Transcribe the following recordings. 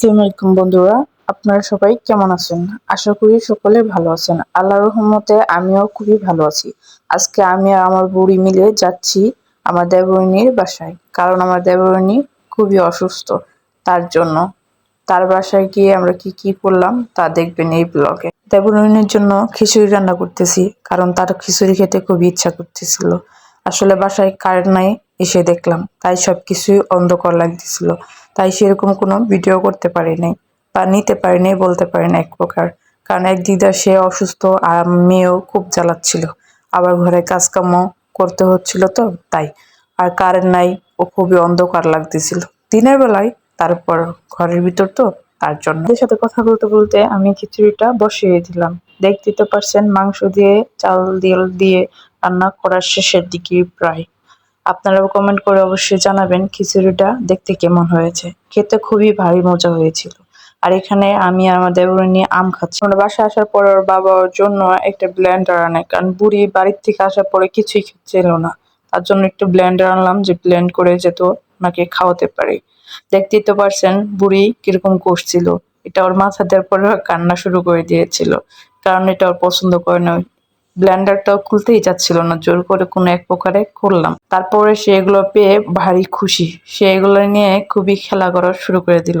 আসসালামু আলাইকুম বন্ধুরা, আপনারা সবাই কেমন আছেন? আশা করি সকলে ভালো আছেন। আল্লাহর রহমতে আমিও খুবই ভালো আছি। আজকে আমি আর আমার বুড়ি মিলে যাচ্ছি আমার দেবরণীর বাসায়, কারণ আমার দেবরণী খুবই অসুস্থ, তার জন্য। তার বাসায় গিয়ে আমরা কি কি করলাম তা দেখবেন এই ব্লগে দেবরণীর জন্য খিচুড়ি রান্না করতেছি, কারণ তার খিচুড়ি খেতে খুবই ইচ্ছা করতেছিল। আসলে বাসায় কারেন্ট নাই এসে দেখলাম। তাই সব কিছুই অন্ধকার লাগতেছিল। তাই সেরকম কোনো ভিডিও করতে পারি নাই বা নিতে পারি নাই বলতে পারি না এক প্রকার। কারণ এক দিদা, সে অসুস্থ, আর মেয়েও খুব জ্বালাচ্ছিল। আবার ঘরে কাজকামও করতে হচ্ছিল তো, তাই। আর কারেন্ট নাই, ও খুবই অন্ধকার লাগতেছিল। দিনের বেলায়, তারপর ঘরের ভিতর তো, তার জন্য। সাথে কথা বলতে বলতে আমি খিচুড়িটা বসিয়ে দিলাম। দেখতে তো পারছেন, মাংস দিয়ে, চাল দিয়ে দিয়ে রান্না করার শেষের দিকে প্রায়। আপনারাও কমেন্ট করে অবশ্যই জানাবেন খিচুড়িটা দেখতে কেমন হয়েছে। খেতে খুবই ভারী মজা হয়েছিল। আর এখানে আমি আমার দেবরী আম খাচ্ছি। আমরা বাসায় আসার পর ওর বাবা জন্য একটা ব্লেন্ডার আনে, কারণ বুড়ি বাড়ির থেকে আসার পরে কিছুই খেচ্ছিল না। তার জন্য একটু ব্লেন্ডার আনলাম যে ব্লেন্ড করে যেত ওনাকে খাওয়াতে পারি। দেখতেই তো পারছেন বুড়ি কীরকম করছিল। এটা ওর মাথা দেওয়ার পরে কান্না শুরু করে দিয়েছিল। কারণ এটা ওর পছন্দ করে না। ব্লেন্ডারটাও খুলতেই যাচ্ছিল না, জোর করে কোনো এক প্রকারে করলাম তারপরে সে এগুলো পেয়ে ভারী খুশি। সে এগুলো নিয়ে খুবই খেলা করা শুরু করে দিল।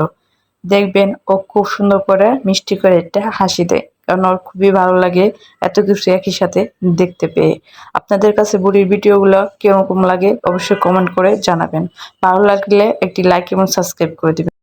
দেখবেন ও খুব সুন্দর করে মিষ্টি করে একটা হাসি দেয়, কারণ ওর খুবই ভালো লাগে এত কিছু একই সাথে দেখতে পেয়ে। আপনাদের কাছে বুড়ির ভিডিওগুলো কীরকম লাগে অবশ্যই কমেন্ট করে জানাবেন। ভালো লাগলে একটি লাইক এবং সাবস্ক্রাইব করে দিবেন।